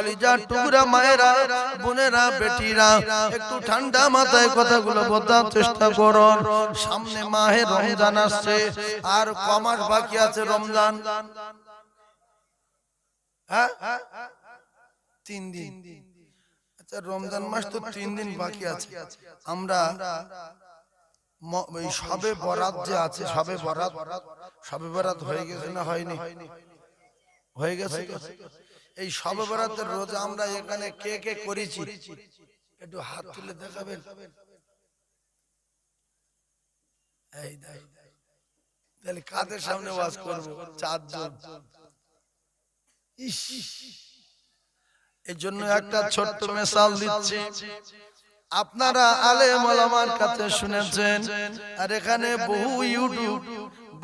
কলিজার টুকরা মায়েরা, বোনেরা, বেটিরা, একটু ঠান্ডা মাথায় কথাগুলো বোঝার চেষ্টা করুন সামনে মাহে রমজান আসছে, আর কমাস বাকি আছে রমজান? হ্যাঁ? তিন দিন। আচ্ছা রমজান মাস তো তিন দিন বাকি আছে। আমরা সবে বরাত যে আছে, সবে বরাত সবে বরাত হয়ে গেছে না হয়নি? হয়ে গেছে এই সবে রোজা আমরা এখানে কে কে করেছি? একটু হাত তুলে দেখাবেন। এই। তাহলে কাদের সামনে ওয়াজ করব? চারজন। এই জন্য একটা ছোট্ট মেসাল দিচ্ছি। আপনারা আলে মালামার কাছে শুনেছেন, আর এখানে বহু ইউটিউব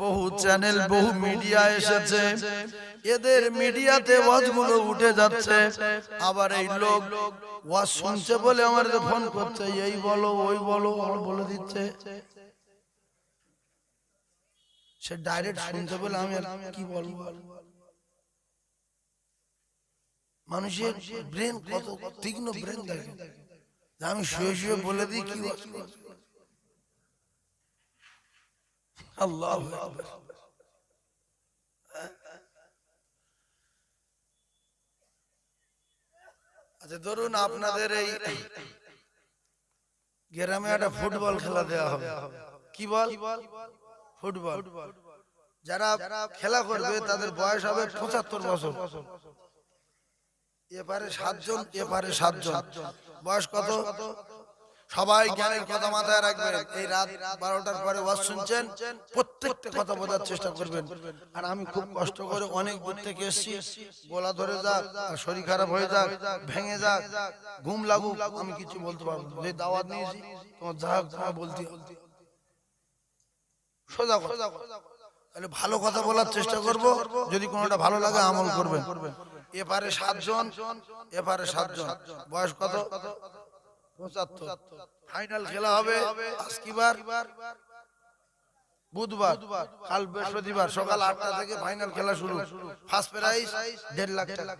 বহু চ্যানেল বহু মিডিয়া এসেছে। এদের মিডিয়াতে ওয়াজগুলো উঠে যাচ্ছে। আবার এই লোক ওয়াজ শুনছে বলে আমার ফোন করছে। এই বলো ওই বলো বলে দিচ্ছে। সে ডাইরেক্ট শুনতে বলে আমি কি বলব? মানুষের ব্রেন কত তীক্ষ্ণ ব্রেন দেখে। আমি শুয়ে শুয়ে বলে দিই কি আল্লাহ আচ্ছা ধরুন আপনাদের এই গ্রামে একটা ফুটবল খেলা দেওয়া হবে। কি বল? ফুটবল। যারা খেলা করবে, তাদের বয়স হবে পঁচাত্তর বছর। এপারে সাতজন এপারে সাতজন। বয়স কত? সবাই জ্ঞানের কথা মাথায় রাখবেন। এই রাত বারোটার পরে ওয়াজ শুনছেন প্রত্যেকটা কথা বোঝার চেষ্টা করবেন। আর আমি খুব কষ্ট করে অনেক দূর থেকে এসেছি। গলা ধরে যাক আর শরীর খারাপ হয়ে যাক ভেঙে যাক ঘুম লাগুক আমি কিছু বলতে পারব। যে দাওয়াত নিয়েছি তোমার যা তোমার বলতে। সোজা তাহলে ভালো কথা বলার চেষ্টা করব। যদি কোনোটা ভালো লাগে আমল করবেন। এপারে সাতজন এপারে সাতজন। বয়স কত পঁচাত্তর। ফাইনাল খেলা হবে আজকিবার বুধবার কাল বৃহস্পতিবার সকাল আটটা থেকে ফাইনাল খেলা শুরু। ফার্স্ট প্রাইজ দেড় লাখ টাকা।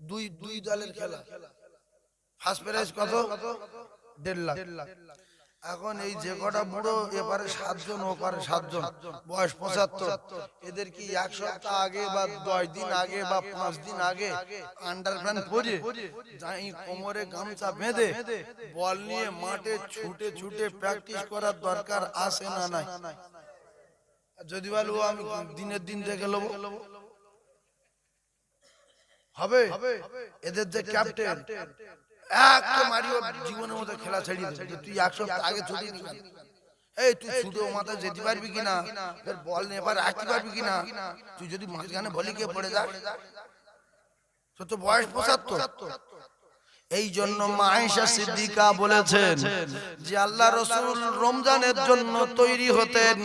দুই দুই দলের খেলা। ফার্স্ট প্রাইজ কত? দেড় লাখ। এখন এই যে কটা বুড়ো এপারে সাতজন ওপারে সাতজন বয়স পঁচাত্তর। এদের কি এক সপ্তাহ আগে বা দশ দিন আগে বা পাঁচ দিন আগে আন্ডার প্যান্ট পরে যাই কোমরে গামছা বেঁধে বল নিয়ে মাঠে ছুটে ছুটে প্র্যাকটিস করার দরকার আছে না নাই? যদি বলো আমি দিনের দিন দেখে নেব হবে? এদের যে ক্যাপ্টেন একটা মারিও জীবনের মতো খেলা ছেড়ে দিবে তুই এক আগে এই, তুই ছুটে মাথায় যেতে পারবি কিনা? বল এবার রাখতে পারবি কিনা? তুই যদি মাঝখানে বলি কে পড়ে যা তোর তো বয়স পঁচাত্তর। এই জন্য মায়েশা সিদ্দিকা বলেছেন যে আল্লাহ রসুল রমজানের জন্য তৈরি হতেন।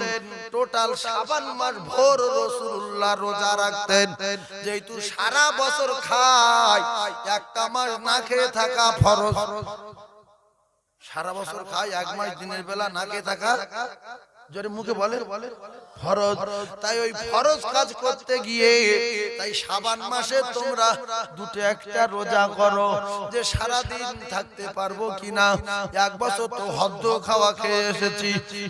টোটাল সাবান মাস ভোর রসুল্লাহ রোজা রাখতেন। যেহেতু সারা বছর খায় একটা মাস না খেয়ে থাকা ফরজ। সারা বছর খায় এক মাস দিনের বেলা না খেয়ে থাকা জোরে মুখে বলে ফরজ তাই ওই ফরজ কাজ করতে গিয়ে তাই সাবান মাসে তোমরা দুটো একটা রোজা করো যে সারা দিন থাকতে পারব কিনা? এক বছর তো হদ্দ খাওয়া খেয়ে এসেছি।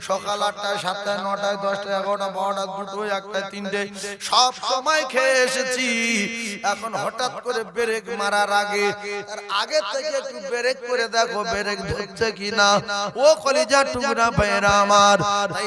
সকাল আটটায় সাতটায় নটায় দশটায় এগারোটা বারোটা দুটো একটা তিনটে। সব সময় খেয়ে এসেছি। এখন হঠাৎ করে ব্রেক মারার আগে তার আগে থেকে একটু ব্রেক করে দেখো ব্রেক ধরছে কিনা? ও কলিজা টুকরা ভাইরা আমার তাই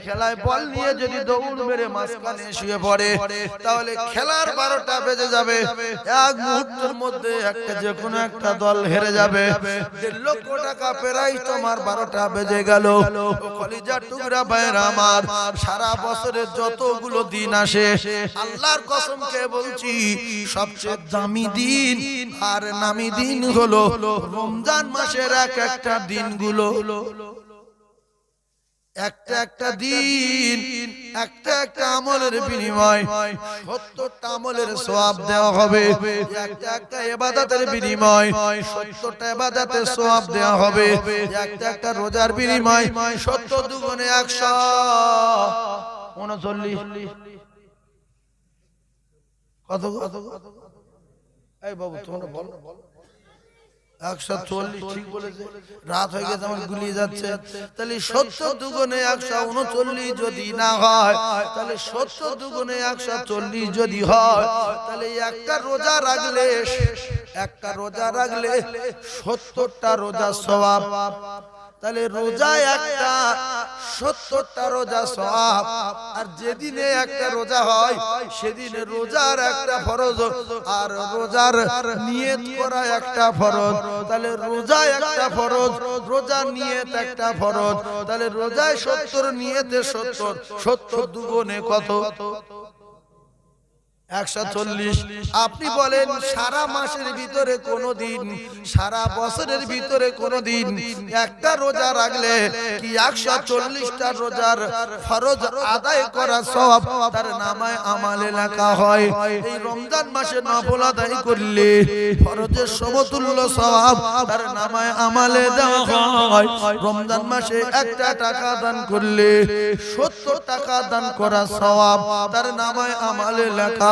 খেলায় বল নিয়ে যদি দৌড় মেরে মাঝখানে শুয়ে পড়ে তাহলে খেলার বারোটা বেজে যাবে। এক মুহূর্তের মধ্যে একটা যে কোনো একটা দল হেরে যাবে। লক্ষ টাকা তোমার বারোটা বেজে গেল। ও কলিজার টুকরা ভাইয়ের আমার সারা বছরের যতগুলো দিন আসে আল্লাহর কসমকে বলছি সবচেয়ে দামি দিন আর নামি দিন হলো রমজান মাসের এক একটা দিনগুলো একটা একটা দিন একটা একটা আমলের বিনিময় সত্তরটা আমলের সওয়াব দেওয়া হবে একটা একটা এবাদতের বিনিময় সত্তরটা এবাদতের সওয়াব দেওয়া হবে একটা একটা রোজার বিনিময় সত্তর দুগুণে একশো উনচল্লিশ কত কত কত এই বাবু তোমরা বলো একশো চল্লিশ ঠিক বলেছে। রাত হয়ে গেছে আমার গুলিয়ে যাচ্ছে। তাহলে সত্তর দুগুণে একশো উনচল্লিশ যদি না হয় তাহলে সত্তর দুগুণে একশো চল্লিশ যদি হয় তাহলে একটা রোজা রাখলে একটা রোজা রাখলে সত্তরটা রোজা স্বভাব তাহলে রোজা একটা সত্তরটা রোজা সব আর যেদিনে একটা রোজা হয় সেদিনে রোজার একটা ফরজ। আর রোজার নিয়ত করা একটা ফরজ। তাহলে রোজা একটা ফরজ। রোজার নিয়ত একটা ফরজ। তাহলে রোজায় সত্তর নিয়তে সত্তর। সত্তর দুগুণে কত? একশো চল্লিশ। আপনি বলেন সারা মাসের ভিতরে কোনো দিন সারা বছরের ভিতরে কোনো দিন একটা রোজা রাখলে কি একশো চল্লিশটা রোজার ফরজ আদায় করা সব তার নামায় আমালে লেখা হয়। এই রমজান মাসে নফল আদায় করলে ফরজের সমতুল্য সব তার নামায় আমালে দেওয়া হয়। রমজান মাসে একটা টাকা দান করলে সত্তর টাকা দান করা সওয়াব তার নামায় আমালে লেখা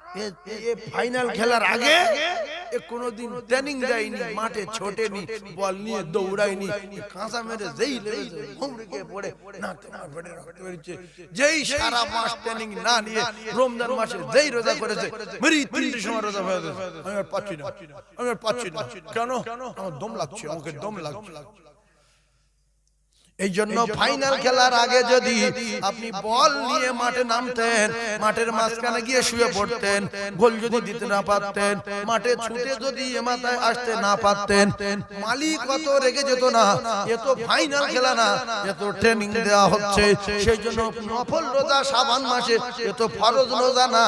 ফাইনাল খেলার আগে কোনোদিন ট্রেনিং দেয়নি মাঠে ছোটেনি বল নিয়ে দৌড়ায়নি কাঁচা মেরে যেই পড়ে না তোমার পেটে রক্ত বেরিয়েছে যেই সারা মাস ট্রেনিং না নিয়ে রমজান মাসে যেই রোজা করেছে মেরি তিনটে সময় রোজা হয়ে গেছে। আমি আর পাচ্ছি না। আমি আর পাচ্ছি না। কেন? আমার দম লাগছে আমাকে দম লাগছে। এই জন্য ফাইনাল খেলার আগে যদি আপনি বল নিয়ে মাঠে নামতেন মাঠের মাঝখানে গিয়ে শুয়ে পড়তেন গোল যদি দিতে না পারতেন মাঠে ছুটে যদি এ মাথায় আসতে না পারতেন মালিক কত রেগে যেত না এ তো ফাইনাল খেলা না এ তো ট্রেনিং দেওয়া হচ্ছে সেই জন্য নফল রোজা সাবান মাসে এ তো ফরজ রোজা না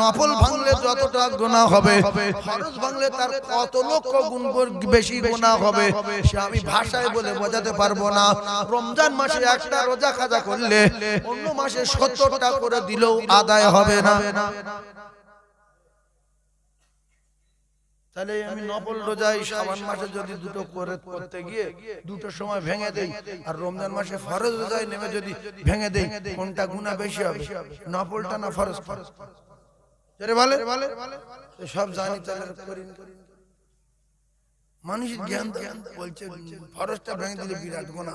নফল ভাঙলে যতটা গোনা হবে ফরজ ভাঙলে তার কত লক্ষ গুণ বেশি গোনা হবে সে আমি ভাষায় বলে বোঝাতে পারব না রমজান মাসে একটা রোজা খাজা করলে অন্য মাসে সত্তরটা করে দিলেও আদায় হবে না। তাহলে আমি নফল রোজাই সাবান মাসে যদি দুটো করে করতে গিয়ে দুটো সময় ভেঙে দেই, আর রমজান মাসে ফরজ রোজায় নেমে যদি ভেঙে দেই, কোনটা গুণা বেশি হবে? নফলটা না ফরজ? ফরজ বলে? সব জানি করি মানুষের জ্ঞান বলছে, ফরজটা ভেঙে দিলে বিরাট গুণা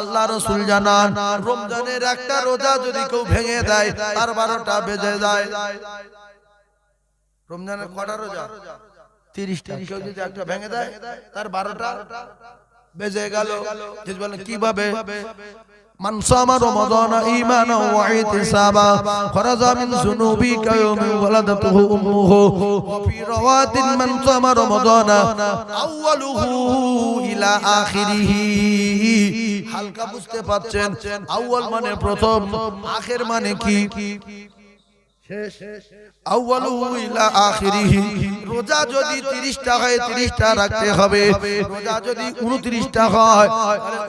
আল্লাহ রসুল জানান, রমজানের একটা রোজা যদি কেউ ভেঙে দেয়, তার বারোটা বেজে যায়। রমজানের কটা রোজা? তিরিশটা। ভেঙে দেয়, তার বারোটা বেজে গেল। কীভাবে من صام رمضان إيمانا واحتسابا خرج من ذنوبه كيوم ولدته أمه وفي رواة من صام رمضان أوله إلى آخره হালকা বুঝতে পাচ্ছেন আউয়াল মানে প্রথম আখের মানে কি আউয়ালুহু ইলা আখিরিহি রোজা যদি 30টা হয় 30টা রাখতে হবে। রোজা যদি 29টা হয়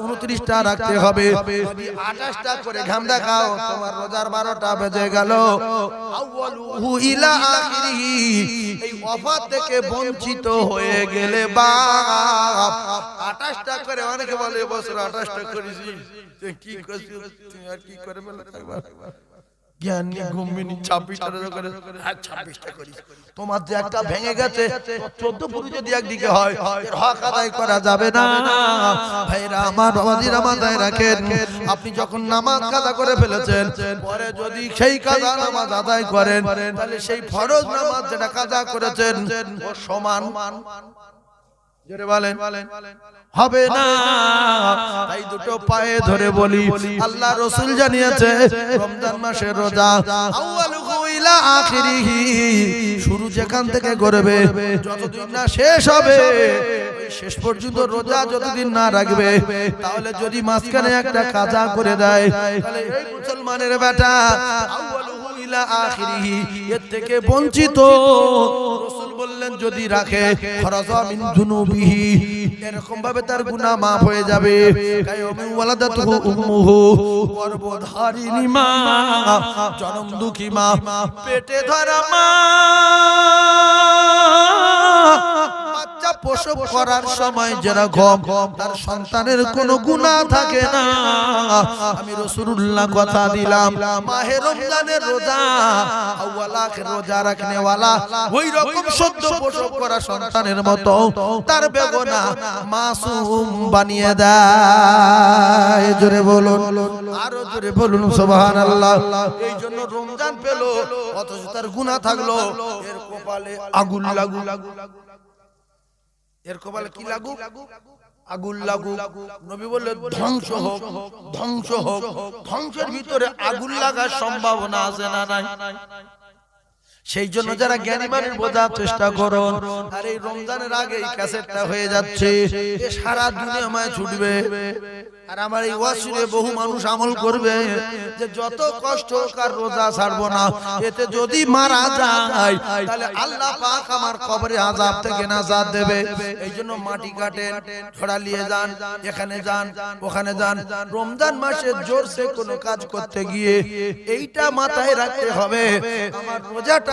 29টা রাখতে হবে। 28টা করে ঘাম দেখাও তোমার রোজার 12টা বেজে গেল। থেকে বঞ্চিত হয়ে গেলে 28টা করে অনেকে বলে বছর 28টা করেছি। কি কি করে জ্ঞান নিয়ে ঘুমিনি ছাব্বিশটা করে হ্যাঁ ছাব্বিশটা করিস। তোমার যে একটা ভেঙে গেছে চোদ্দ পুরী যদি একদিকে হয় হক আদায় করা যাবে না। ভাইরা আমার বাবাজিরা মাথায় রাখেন। আপনি যখন নামাজ কাজা করে ফেলেছেন পরে যদি সেই কাজা নামাজ আদায় করেন তাহলে সেই ফরজ নামাজ যেটা কাজা করেছেন সমান। হবে না। দুটো পায়ে ধরে বলি, আল্লাহ রসুল জানিয়েছে, রমজান মাসের রোজা শুরু যেখান থেকে করবে যতদিন না শেষ হবে শেষ পর্যন্ত রোজা যতদিন না রাখবে, তাহলে যদি মাঝখানে একটা কাজা করে দেয় মুসলমানের বেটা এর থেকে বঞ্চিত। বললেন যদি রাখে খরাজা মিন যুনুবিহি এরকম ভাবে তার গুনাহ maaf হয়ে যাবে। কায়ুমি ওয়ালাদাতুহু উম্মুহু গর্ভধারিণী মা জনম দুঃখী মা পেটে ধরা মা প্রসব করার সময় যেরকম তার সন্তানের কোনো গুনাহ থাকে না। আমি রাসূলুল্লাহ কথা দিলাম। মাহে রমজানের রোজা। রোজা। রাখনে ওই রকম সদ্য প্রসব করা সন্তানের মতো তার বেগনা মাসুম বানিয়ে দেয়। জোরে বলুন। আরও জোরে বলুন সুবহানাল্লাহ। এই জন্য রমজান পেল। অথচ তার গুনাহ থাকল। এর কপালে আগুন লাগু এর কপালে কি লাগু আগুন লাগু নবী বললে ধ্বংস হোক ধ্বংস হোক ধ্বংসের ভিতরে আগুন লাগার সম্ভাবনা আছে না নাই। সেই জন্য যারা জ্ঞানী মানুষ বোঝার চেষ্টা করুন আর এই রমজানের আগে এই ক্যাসেটটা হয়ে যাচ্ছে সারা দুনিয়া মায় ছুটবে। আর আমার এই ওয়াসিরে বহু মানুষ আমল করবে যে যত কষ্ট হোক আর রোজা ছাড়বো না এতে যদি মারা যায় তাহলে আল্লাহ পাক আমার কবরে আযাব থেকে নাজাত দেবে। এই জন্য মাটি কাটেন ছড়া নিয়ে যান এখানে যান ওখানে যান। রমজান মাসে জোরসে কোনো কাজ করতে গিয়ে এইটা মাথায় রাখতে হবে আমার রোজাটা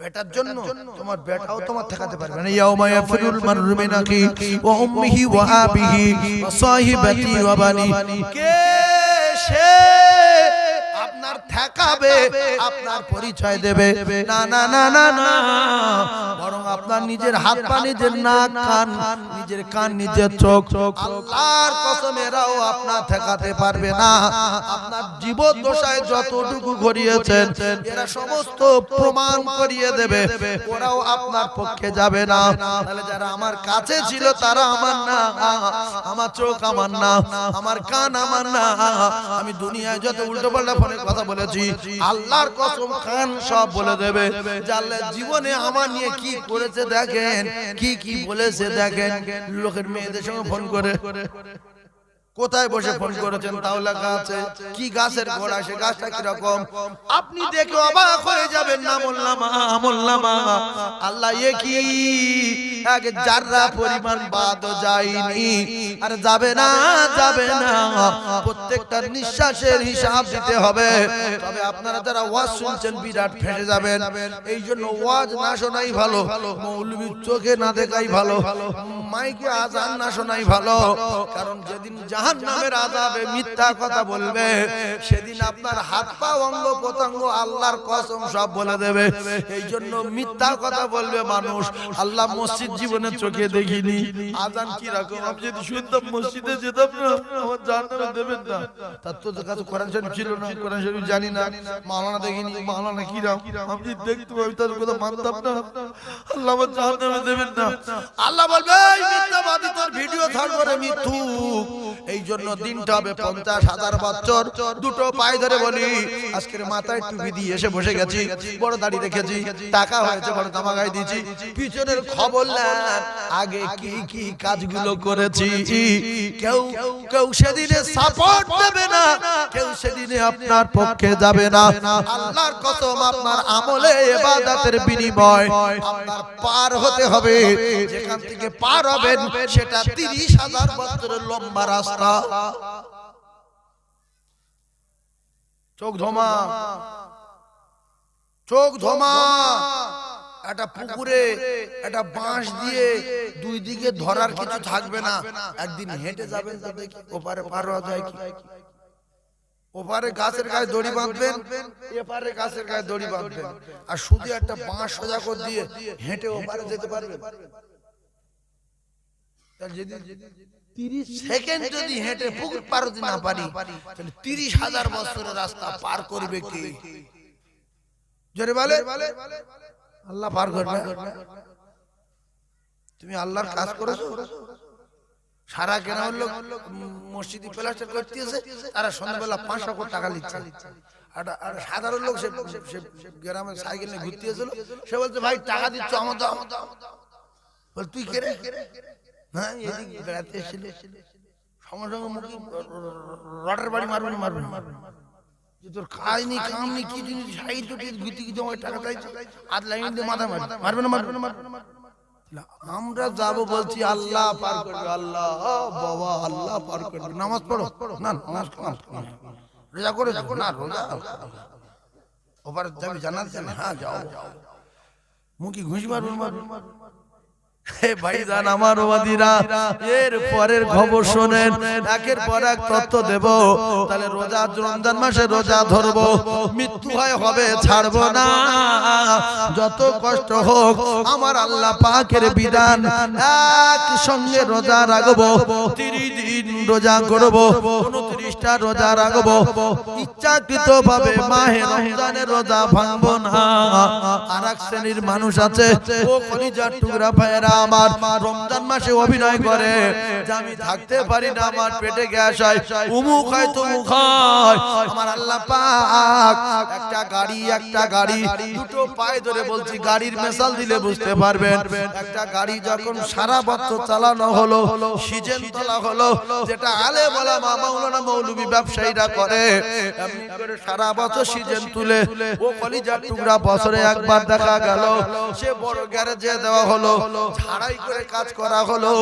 বেটার জন্য তোমার বেটাও তোমার ঠেকাতে পারবে না। ইয়াউমা ইয়াফিরুল মাররু মিন আখি ওয়া উম্মিহি ওয়া আবিহি ওয়া সাহিবাতি ওয়া বানি কে সে আপনার ঠেকাবে, আপনার পরিচয় দেবে। না না না না না বরং আপনার নিজের হাত পা, নিজের নাক, কান, নিজের কান, নিজের চোখ। আল্লাহর কসম, এরাও আপনার ঠেকাতে পারবে না। আপনার জীবন দশায় যতটুকু ঘটিয়েছেন, এরা সমস্ত প্রমাণ করিয়ে দেবে। ওরাও আপনার পক্ষে যাবে না। তাহলে যারা আমার কাছে ছিল, তারা আমার না। আমার চোখ আমার না। আমার কান আমার না। আমি দুনিয়ায় যত উল্টো পাল্টা ফোনে কথা বলেছি, আল্লাহর কসম খান সব বলে দেবে। যে জীবনে আমার নিয়ে কি করেছে দেখেন, কি কি বলেছে দেখেন, লোকের মেয়েদের সঙ্গে ফোন করে। কোথায় বসে ফোন করেছেন? তাও লেখা আছে কি গাছের গোড়া? সে গাছটা কীরকম? আপনি দেখে অবাক হয়ে যাবেন না বললাম বললাম আল্লাহ এ কি? এক পরিমাণ বাদ যায়নি। আর যাবে না যাবে না প্রত্যেকটা নিঃশ্বাসের হিসাব দিতে হবে। তবে আপনারা যারা ওয়াজ শুনছেন বিরাট ফেসে যাবেন। এই জন্য ওয়াজ না শোনাই ভালো। মৌলবীর চোখে না দেখাই ভালো। মাইকে আজান না শোনাই ভালো। কারণ যেদিন যা জাহান নামের আজাবে মিথ্যা কথা বলবে। সেদিন আপনার হাত পা অঙ্গ প্রত্যঙ্গ আল্লাহর কসম সব বলে দেবে। এই জন্য মিথ্যা কথা বলবে মানুষ। আল্লাহ মসজিদ জীবনে চোখে দেখিনি। আজান কি রকম আমি যদি শুনতাম মসজিদে যেতাম না। আমার জাহান্নামে দেবেন না। তার তো কাছে কোরআন শরীফ ছিল না। কোরআন শরীফ জানি না। মাওলানা দেখিনি। মাওলানা কি রাম? আমি দেখতাম আমি তার কথা মানতাম না। আল্লাহ আমার জাহান্নামে দেবেন না। আল্লাহ বলবে এই মিথ্যাবাদী তোর ভিডিও থাকবে রে মৃত্যু এই জন্য দিনটা হবে পঞ্চাশ হাজার বছর। দুটো পায়ে ধরে বলি আজকের মাথায় টুপি দিয়ে এসে বসে গেছি বড় দাড়ি রেখেছি টাকা হয়েছে বড় জামা গায়ে দিয়েছি। পিছনের খবর আগে কি কি কাজগুলো করেছি? কেউ কেউ সেদিনে সাপোর্ট দেবে না। কেউ সেদিনে আপনার পক্ষে যাবে না। আল্লাহর কসম আপনার আমলে এবাদতের বিনিময় আপনার পার হতে হবে। যেখান থেকে পার হবেন সেটা তিরিশ হাজার বছরের লম্বা রাস্তা চোখ ধমা। চোখ ধমা। একটা পুকুরে, একটা বাঁশ দিয়ে দুই দিকে ধরার কিছু থাকবে না। একদিন হেঁটে যাবেন তো ওপারে পার হওয়া যায় কি? ওপারে গাছের গায়ে দড়ি বাঁধবেন, এপারে গাছের গায়ে দড়ি বাঁধবেন। আর শুধু একটা বাঁশ সোজা করে দিয়ে হেঁটে ওপারে যেতে পারবেন? যদি তিরিশ সেকেন্ড যদি হেঁটে পুকুর পার হতে না পারি তাহলে তিরিশ হাজার বছরের রাস্তা পার করবে কে? জোরে বলে। আল্লাহ পার করবে। তুমি আল্লাহর কাজ করেছ? সারা গ্রামের লোক মসজিদে প্লাস্টার করতেছে তারা সন্ধ্যাবেলা পাঁচশো কোটি টাকা নিচ্ছে আর সাধারণ লোক সে গ্রামের সাইকেল নিয়ে ঘুরতে এসেছিল সে বলছে ভাই টাকা দিচ্ছ আমার দাও বল তুই কে রে? হ্যাঁ এদিক বেড়াতে এসেছিল সঙ্গে সঙ্গে মুখে রডের বাড়ি মারবেন মারবেন মারবেন যে তোর খাইনি কামনি কি জিনিস সাইড তো ঘুরতে ঘুরতে আমার টাকা চাইছে। আর লাইন দিয়ে মাথা মারবে। মারবে না মারবে। না মারবে। না আমরা যাব বলছি আল্লাহ পার করবে আল্লাহ বাবা আল্লাহ পার করবে। নামাজ পড়ো। না নামাজ। রোজা করে যাব না রোজা ওপারে যাবি জানাতে না হ্যাঁ যাও। মুখি ঘুষি মারবেন মারবেন হে ভাইজান আমার ওয়াদিরা এর পরের খবর শোনেন একের পর এক তত্ত্ব দেব। তাহলে রোজা রমজান মাসে রোজা ধরবো মৃত্যু হয় হবে ছাড়বো না। যত কষ্ট হোক আমার আল্লাহ পাকের বিধান এক সঙ্গে রোজা রাখব। তিরিশ দিন রোজা করব উনত্রিশটা রোজা রাখব। ইচ্ছাকৃত ভাবে মাহে রমজানের রোজা ভাঙবো না। আর এক শ্রেণির মানুষ আছে। ও কলিজার টুকরা ভাইয়েরা আমার রমজান মাসে অভিনয় করে যে আমি থাকতে পারি না, আমার পেটে গ্যাস হয়, উমুক হয়, তুমুক আমার আল্লাহ একটা গাড়ি একটা গাড়ি, দুটো পায়ে ধরে বলছি, গাড়ির মেশাল দিলে বুঝতে পারবেন। একটা গাড়ি যখন সারা বছর চালানো হলো, সিজন তোলা হলো, যেটা আলে বলা মা মাওলানা মৌলবী ব্যবসায়ীরা করে সারা বছর সিজন তুলে, ও কলিজার টুকরা বছরে একবার দেখা গেল, সে বড় গ্যারেজে দেওয়া হলো ঝাড়াই করে কাজ করা হলো।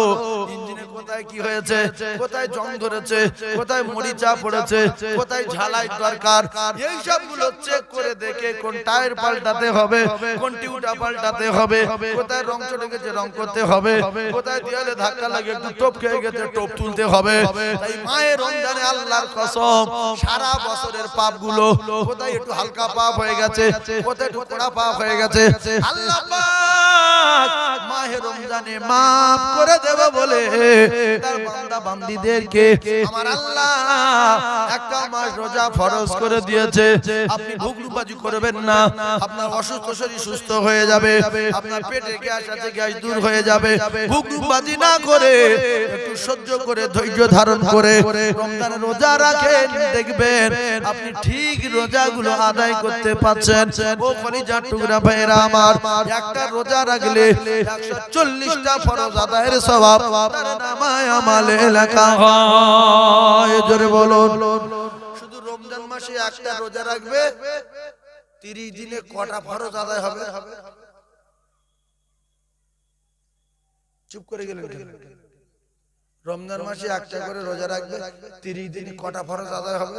ইঞ্জিনে কোথায় কি হয়েছে? কোথায় জং ধরেছে? কোথায় মরিচা পড়েছে? কোথায় ঝালাই দরকার? এই সবগুলো চেক করে দেখে কোন টায়ার পাল্টাতে হবে কোন টিউটা পাল্টাতে হবে কোথায় রং চটে গেছে রং করতে হবে কোথায় দেয়ালে ধাক্কা লাগে একটু টোপ খেয়ে গেছে টোপ তুলতে হবে। তাই মায়ের রমজানে আল্লাহর কসম সারা বছরের পাপগুলো কোথায় একটু হালকা পাপ হয়ে গেছে কোথায় একটু কড়া পাপ হয়ে গেছে আল্লাহ পাক মাহে রমজানে মাফ করে দেবে বলে একটা মাস রোজা ফরজ করে দিয়েছে। আপনি করবেন না। আপনার অসুস্থ শরীর সুস্থ হয়ে যাবে। আপনার পেটে গ্যাস আছে, গ্যাস দূর হয়ে যাবে। ভুগলুবাজি না করে একটু সহ্য করে, ধৈর্য ধারণ করে রোজা রাখেন, দেখবেন আপনি ঠিক রোজাগুলো আদায় করতে পারছেন। ও কলিজার টুকরা ভাইরা আমার, একটা রোজা রাখলে চল্লিশটা ফরজ আদায়ের স্বভাব। তার নামায় আমালে হয় জোরে বলুন। শুধু রমজান মাসে একটা রোজা রাখবে তিরিশ দিনে কটা ফরজ আদায় হবে? চুপ করে গেলেন রমজান মাসে একটা করে রোজা রাখবে তিরিশ দিনে কটা ফরজ আদায় হবে?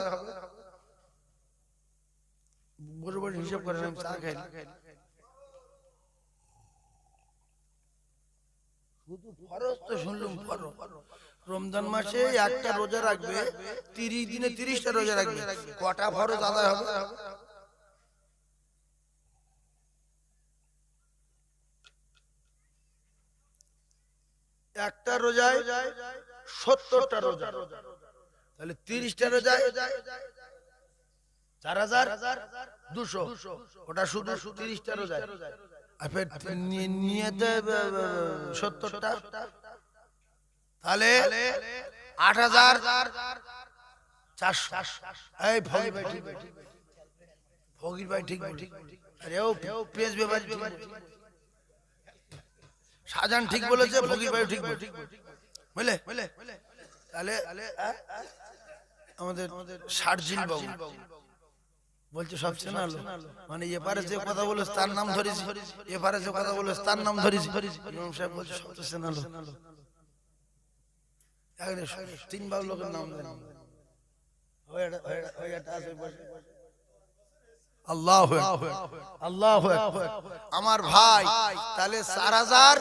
বড় বড় হিসাব খাই শুধু ফরজ তো শুনলাম ফরজ। রমজান মাসে একটা রোজা রাখবে তিরিশ দিনে তিরিশটা রোজা রাখবে। কটা ফরজ আদায় হবে? একটা রোজায় সত্তরটা রোজা। তাহলে তিরিশটা রোজায় চার হাজার দুশো। ওটা শুধু তিরিশটা রোজায়। সত্তরটা। তাহলে আট হাজার এই ফকির ভাই ঠিক ফকির ভাই ঠিক ঠিক আরে ও পেঁচ ব্যাপারী ঠিক ঠিক বলেছে ফকির ভাই ঠিক বুঝলে তাহলে আমাদের শারজিল বাবু। বলছে সবচেয়ে না আলো মানে এপারে যে কথা বলে তার নাম ধরেছি এপারে যে কথা বলে তার নাম ধরেছি। ইমাম সাহেব বলছে সবচেয়ে না আলো এখানে তিন বার লোকের নাম দেন আল্লাহ আমার ভাই, তাহলে চার হাজার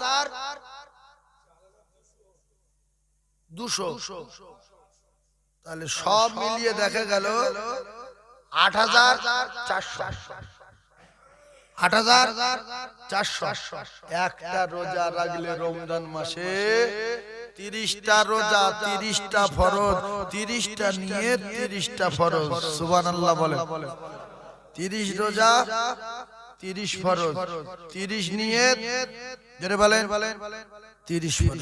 দুশো। তাহলে সব মিলিয়ে দেখা গেল আট হাজার চারশো। আট হাজার চারশো। একটা রোজা রাখলে রমজান মাসে তিরিশটা রোজা তিরিশটা ফরজ তিরিশটা নিয়ে তিরিশটা ফরজ। সুবান আল্লাহ বলে তিরিশ রোজা তিরিশ ফরজ। তিরিশ নিয়ে বলেন। তিরিশ ফরজ।